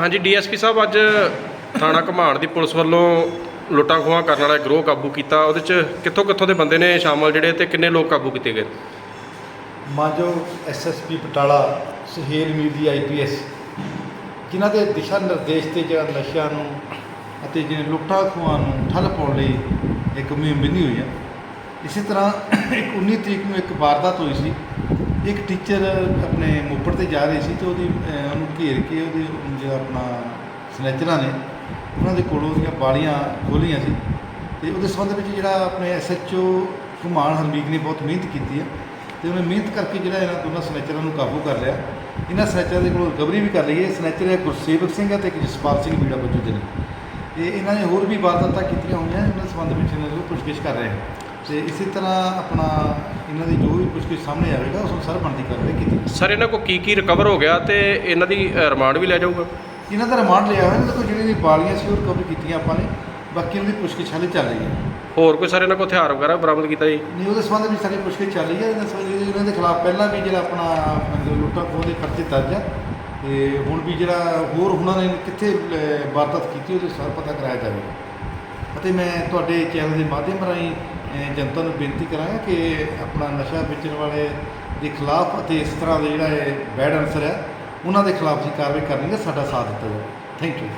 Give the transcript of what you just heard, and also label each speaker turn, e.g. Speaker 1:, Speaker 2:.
Speaker 1: ਹਾਂਜੀ, ਡੀਐਸਪੀ ਸਾਹਿਬ ਅੱਜ ਥਾਣਾ ਘਮਾਣ ਦੀ ਪੁਲਿਸ ਵੱਲੋਂ ਲੁੱਟਾਂ ਖੋਹਾਂ ਕਰਨ ਵਾਲਾ ਗਰੋਹ ਕਾਬੂ ਕੀਤਾ। ਉਹਦੇ ਚ ਕਿੱਥੋਂ ਕਿੱਥੋਂ ਦੇ ਬੰਦੇ ਨੇ ਸ਼ਾਮਲ ਜਿਹੜੇ ਤੇ ਕਿੰਨੇ ਲੋਕ ਕਾਬੂ ਕੀਤੇ ਗਏ?
Speaker 2: ਮਾਝੋ ਐਸਐਸਪੀ ਬਟਾਲਾ ਸੁਹੇਲ ਮੀਰ ਦੀ ਆਈਪੀਐਸ ਜਿਨ੍ਹਾਂ ਦੇ ਦਿਸ਼ਾ ਨਿਰਦੇਸ਼ ਤੇ ਜਿਹੜਾ ਨਸ਼ਿਆਂ ਨੂੰ ਅਤੇ ਜਿਹੜੇ ਲੁੱਟਾਂ ਖੋਹਾਂ ਨੂੰ ਠੱਲ ਪਾਉਣ ਲਈ ਇੱਕ ਮੁਹਿੰਮ ਬੰਨੀ ਹੋਈ ਹੈ ਇਸੇ ਤਰ੍ਹਾਂ ਇੱਕ 19 ਤਰੀਕ ਨੂੰ ਇੱਕ ਵਾਰਦਾਤ ਹੋਈ ਸੀ। ਇੱਕ ਟੀਚਰ ਆਪਣੇ ਮੋਪੜ ਤੇ ਜਾ ਰਹੀ ਸੀ ਤੇ ਉਹਦੀ ਅਹ, ਉਹਨੂੰ ਘੇਰ ਕੇ ਉਹਦੇ ਜਿਹੜਾ ਆਪਣਾ ਸਨੈਚਰਾਂ ਨੇ ਉਹਨਾਂ ਦੇ ਕੋਲੋਂ ਉਹਦੀਆਂ ਬਾਲੀਆਂ ਖੋਲੀਆਂ ਸੀ ਤੇ ਉਹਦੇ ਸੰਬੰਧ ਵਿੱਚ ਜਿਹੜਾ ਆਪਣੇ ਐਸਐਚਓ ਘੁਮਾਣ ਹਰਮੀਕ ਨੇ ਬਹੁਤ ਮਿਹਨਤ ਕੀਤੀ ਹੈ ਤੇ ਉਹਨੇ ਮਿਹਨਤ ਕਰਕੇ ਜਿਹੜਾ ਇਹਨਾਂ ਦੋਨਾਂ ਸਨੈਚਰਾਂ ਨੂੰ ਕਾਬੂ ਕਰ ਲਿਆ। ਇਹਨਾਂ ਸਨੈਚਰਾਂ ਦੇ ਕੋਲੋਂ ਰਿਕਵਰੀ ਵੀ ਕਰ ਲਈ ਹੈ। ਸਨੈਚਰ ਹੈ ਗੁਰਸੇਵਕ ਸਿੰਘ ਹੈ ਤੇ ਇੱਕ ਜਸਪਾਲ ਸਿੰਘ ਬੀੜਾ ਬੱਜੂ ਦੇ ਨੇ। ਤੇ ਇਹਨਾਂ ਨੇ ਹੋਰ ਵੀ ਵਾਰਦਾਤਾਂ ਕੀਤੀਆਂ ਹੋਈਆਂ ਇਹਨਾਂ ਸੰਬੰਧ ਵਿੱਚ ਇਹਨਾਂ ਨੂੰ ਪੁੱਛਗਿੱਛ ਕਰ ਰਹੇ ਹਾਂ ਤੇ ਇਸੇ ਤਰ੍ਹਾਂ ਆਪਣਾ ਇਹਨਾਂ ਦੀ ਜੋ ਵੀ ਪੁੱਛਗਿੱਛ ਸਾਹਮਣੇ ਆਵੇਗਾ ਉਸ ਅਨੁਸਾਰ ਬਣਦੀ ਕਾਰਵਾਈ ਕੀਤੀ
Speaker 1: ਸਰ ਇਹਨਾਂ ਕੋਲ ਕੀ ਕੀ ਰਿਕਵਰ ਹੋ ਗਿਆ ਤੇ ਇਹਨਾਂ ਦੀ ਰਿਮਾਂਡ ਵੀ ਲੈ ਜਾਊਗਾ?
Speaker 2: ਇਹਨਾਂ ਦਾ ਰਿਮਾਂਡ ਲਿਆ ਹੋਇਆ ਇਹਨਾਂ ਕੋਲ ਜਿਹੜੀਆਂ ਬਾਲੀਆਂ ਸੀ ਉਹ ਰਿਕਵਰ ਕੀਤੀਆਂ ਆਪਾਂ ਨੇ ਬਾਕੀ ਇਹਨਾਂ ਦੀ ਪੁੱਛਗਿੱਛ ਹਾਲੇ ਚੱਲ ਰਹੀ ਹੈ।
Speaker 1: ਹੋਰ ਕੋਈ ਸਰ ਇਹਨਾਂ ਕੋਲ ਹਥਿਆਰ ਵਗੈਰਾ ਬਰਾਮਦ ਕੀਤਾ ਜੀ?
Speaker 2: ਨਹੀਂ ਉਹਦੇ ਸੰਬੰਧ ਵਿੱਚ ਸਾਡੀ ਪੁੱਛਗਿੱਛ ਚੱਲ ਰਹੀ ਹੈ ਇਹਨਾਂ ਸੰਬੰਧ ਇਹਨਾਂ ਦੇ ਖਿਲਾਫ ਪਹਿਲਾਂ ਵੀ ਜਿਹੜਾ ਆਪਣਾ ਲੁੱਟਾਂ ਖੋਹ ਦੇ ਪਰਚੇ ਦਰਜ ਹੈ ਤੇ ਹੁਣ ਵੀ ਜਿਹੜਾ ਹੋਰ ਉਹਨਾਂ ਨੇ ਕਿੱਥੇ ਅਹ, ਵਾਰਦਾਤ ਕੀਤੀ ਉਹਦੇ ਸਾਰ ਪਤਾ ਕਰਾਇਆ ਜਾਵੇਗਾ। ਅਤੇ ਮੈਂ ਤੁਹਾਡੇ ਚੈਨਲ ਦੇ ਮਾਧਿਅਮ ਰਾਹੀਂ ਜਨਤਾ ਨੂੰ ਬੇਨਤੀ ਕਰਾਂਗਾ ਕਿ ਆਪਣਾ ਨਸ਼ਾ ਵੇਚਣ ਵਾਲੇ ਦੇ ਖਿਲਾਫ ਅਤੇ ਇਸ ਤਰ੍ਹਾਂ ਦੇ ਜਿਹੜਾ ਇਹ ਬੈਡ ਅਨਸਰ ਹੈ, ਉਹਨਾਂ ਦੇ ਖਿਲਾਫ ਜੀ ਕਾਰਵਾਈ ਕਰਨੀ ਹੈ, ਸਾਡਾ ਸਾਥ ਦਿੱਤਾ ਜਾਵੇ। Thank you